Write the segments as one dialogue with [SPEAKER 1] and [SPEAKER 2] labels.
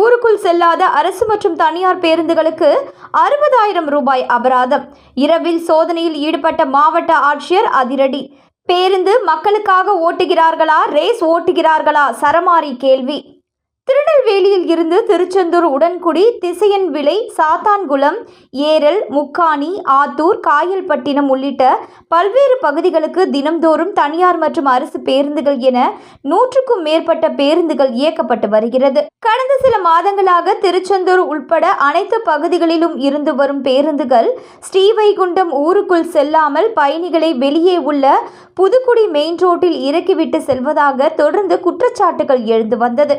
[SPEAKER 1] ஊருக்குள் செல்லாத அரசு மற்றும் தனியார் பேருந்துகளுக்கு அறுபதாயிரம் ரூபாய் அபராதம். இரவில் சோதனையில் ஈடுபட்ட மாவட்ட ஆட்சியர் அதிரடி. பேருந்து மக்களுக்காக ஓட்டுகிறார்களா ரேஸ் ஓட்டுகிறார்களா சரமாரி கேள்வி. திருநெல்வேலியில் இருந்து திருச்செந்தூர் உடன்குடி திசையன் விலை சாத்தான்குளம் ஏரல் முக்காணி ஆத்தூர் காயல்பட்டினம் உள்ளிட்ட பல்வேறு பகுதிகளுக்கு தினம்தோறும் தனியார் மற்றும் அரசு பேருந்துகள் என நூற்றுக்கும் மேற்பட்ட பேருந்துகள் இயக்கப்பட்டு வருகிறது. கடந்த சில மாதங்களாக திருச்செந்தூர் உட்பட அனைத்து பகுதிகளிலும் இருந்து வரும் பேருந்துகள் ஸ்ரீவைகுண்டம் ஊருக்குள் செல்லாமல் பயணிகளை வெளியே உள்ள புதுக்குடி மெயின் ரோட்டில் இறக்கிவிட்டு செல்வதாக தொடர்ந்து குற்றச்சாட்டுகள் எழுந்து வந்தது.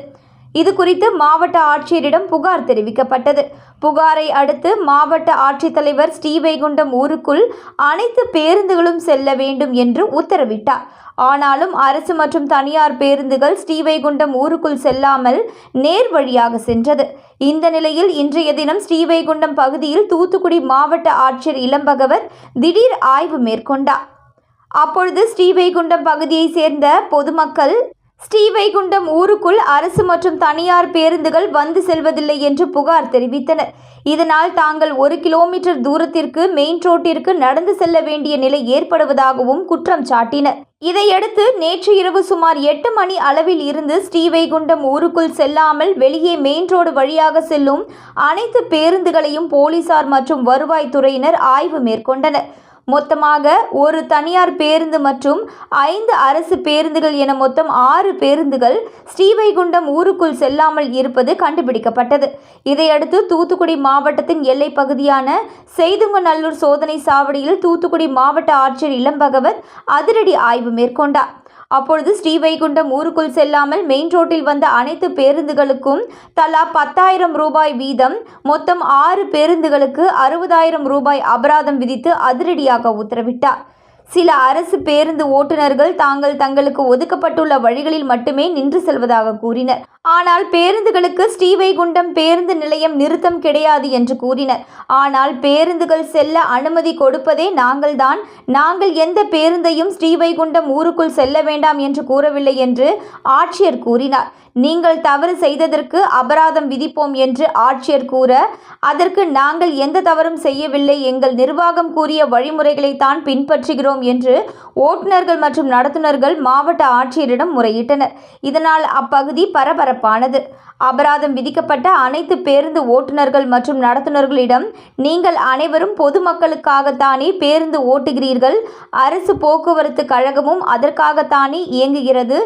[SPEAKER 1] இது குறித்து மாவட்ட ஆட்சியரிடம் புகார் தெரிவிக்கப்பட்டது. புகாரை அடுத்து மாவட்ட ஆட்சித்தலைவர் ஸ்ரீவைகுண்டம் ஊருக்குள் அனைத்து பேருந்துகளும் செல்ல வேண்டும் என்று உத்தரவிட்டார். ஆனாலும் அரசு மற்றும் தனியார் பேருந்துகள் ஸ்ரீவைகுண்டம் ஊருக்குள் செல்லாமல் நேர் வழியாக சென்றது. இந்த நிலையில் இன்றைய தினம் ஸ்ரீவைகுண்டம் பகுதியில் தூத்துக்குடி மாவட்ட ஆட்சியர் இளம்பகவர் திடீர் ஆய்வு மேற்கொண்டார். அப்பொழுது ஸ்ரீவைகுண்டம் பகுதியைச் சேர்ந்த பொதுமக்கள் ஸ்ரீவைகுண்டம் ஊருக்குள் அரசு மற்றும் தனியார் பேருந்துகள் வந்து செல்வதில்லை என்று புகார் தெரிவித்தனர். இதனால் தாங்கள் ஒரு கிலோமீட்டர் தூரத்திற்கு மெயின் ரோட்டிற்கு நடந்து செல்ல வேண்டிய நிலை ஏற்படுவதாகவும் குற்றம் சாட்டினர். இதையடுத்து நேற்று இரவு சுமார் எட்டு மணி அளவில் இருந்து ஸ்ரீவைகுண்டம் ஊருக்குள் செல்லாமல் வெளியே மெயின் ரோடு வழியாக செல்லும் அனைத்து பேருந்துகளையும் போலீசார் மற்றும் வருவாய்த்துறையினர் ஆய்வு மேற்கொண்டனர். மொத்தமாக ஒரு தனியார் பேருந்து மற்றும் ஐந்து அரசு பேருந்துகள் என மொத்தம் ஆறு பேருந்துகள் ஸ்ரீவைகுண்டம் ஊருக்குள் செல்லாமல் இருப்பது கண்டுபிடிக்கப்பட்டது. இதையடுத்து தூத்துக்குடி மாவட்டத்தின் எல்லைப் பகுதியான செய்துங்கநல்லூர் சோதனை சாவடியில் தூத்துக்குடி மாவட்ட ஆட்சியர் இளம்பகவத் அதிரடி ஆய்வு மேற்கொண்டார். அப்பொழுது ஸ்ரீவைகுண்டம் ஊருக்குள் செல்லாமல் மெயின் ரோட்டில் வந்த அனைத்து பேருந்துகளுக்கும் தலா பத்தாயிரம் ரூபாய் வீதம் மொத்தம் ஆறு பேருந்துகளுக்கு அறுபதாயிரம் ரூபாய் அபராதம் விதித்து அதிரடியாக உத்தரவிட்டார். சில அரசு பேருந்து ஓட்டுநர்கள் தாங்கள் தங்களுக்கு ஒதுக்கப்பட்டுள்ள வழிகளில் மட்டுமே நின்று செல்வதாக கூறினர். ஆனால் பேருந்துகளுக்கு ஸ்ரீவைகுண்டம் பேருந்து நிலையம் நிறுத்தம் கிடையாது என்று கூறினர். ஆனால் பேருந்துகள் செல்ல அனுமதி கொடுப்பதே நாங்கள்தான். நாங்கள் எந்த பேருந்தையும் ஸ்ரீவைகுண்டம் ஊருக்குள் செல்ல வேண்டாம் என்று கூறவில்லை என்று ஆட்சியர் கூறினார். நீங்கள் தவறு செய்ததற்கு அபராதம் விதிப்போம் என்று ஆட்சியர் கூற அதற்கு நாங்கள் எந்த தவறும் செய்யவில்லை. எங்கள் நிர்வாகம் கூறிய வழிமுறைகளை தான் பின்பற்றுகிறோம் என்று ஓட்டுநர்கள் மற்றும் நடத்துனர்கள் மாவட்ட ஆட்சியரிடம் முறையிட்டனர். இதனால் அப்பகுதி பரபரப்பானது. அபராதம் விதிக்கப்பட்ட அனைத்து பேருந்து ஓட்டுநர்கள் மற்றும் நடத்துனர்களிடம் நீங்கள் அனைவரும் பொதுமக்களுக்காகத்தானே பேருந்து ஓட்டுகிறீர்கள். அரசு போக்குவரத்து கழகமும் அதற்காகத்தானே இயங்குகிறது.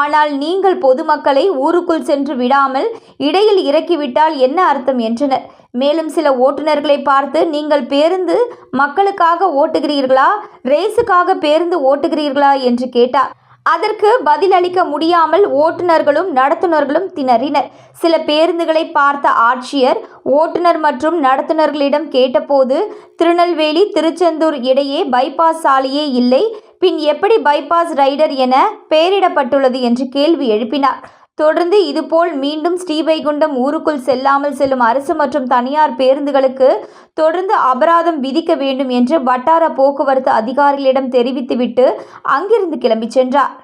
[SPEAKER 1] ஆனால் நீங்கள் பொதுமக்களை ஊருக்குள் சென்று விடாமல் இடையில் இறக்கிவிட்டால் என்ன அர்த்தம் என்றனர். மேலும் சில ஓட்டுநர்களை பார்த்து நீங்கள் பேருந்து மக்களுக்காக ஓட்டுகிறீர்களா? ரேஸுக்காக பேருந்து ஓட்டுகிறீர்களா? என்று கேட்டார். அதற்கு பதிலளிக்க முடியாமல் ஓட்டுநர்களும் நடத்துனர்களும் திணறினர். சில பேருந்துகளை பார்த்த ஆட்சியர் ஓட்டுநர் மற்றும் நடத்துனர்களிடம் கேட்டபோது திருநெல்வேலி திருச்செந்தூர் இடையே பைபாஸ் சாலையே இல்லை. பின் எப்படி பைபாஸ் ரைடர் என பெயரிடப்பட்டுள்ளது என்று கேள்வி எழுப்பினார். தொடர்ந்து இதுபோல் மீண்டும் ஸ்ரீவைகுண்டம் ஊருக்குள் செல்லாமல் செல்லும் அரசு மற்றும் தனியார் பேருந்துகளுக்கு தொடர்ந்து அபராதம் விதிக்க வேண்டும் என்று வட்டார போக்குவரத்து அதிகாரிகளிடம் தெரிவித்துவிட்டு அங்கிருந்து கிளம்பிச் சென்றார்.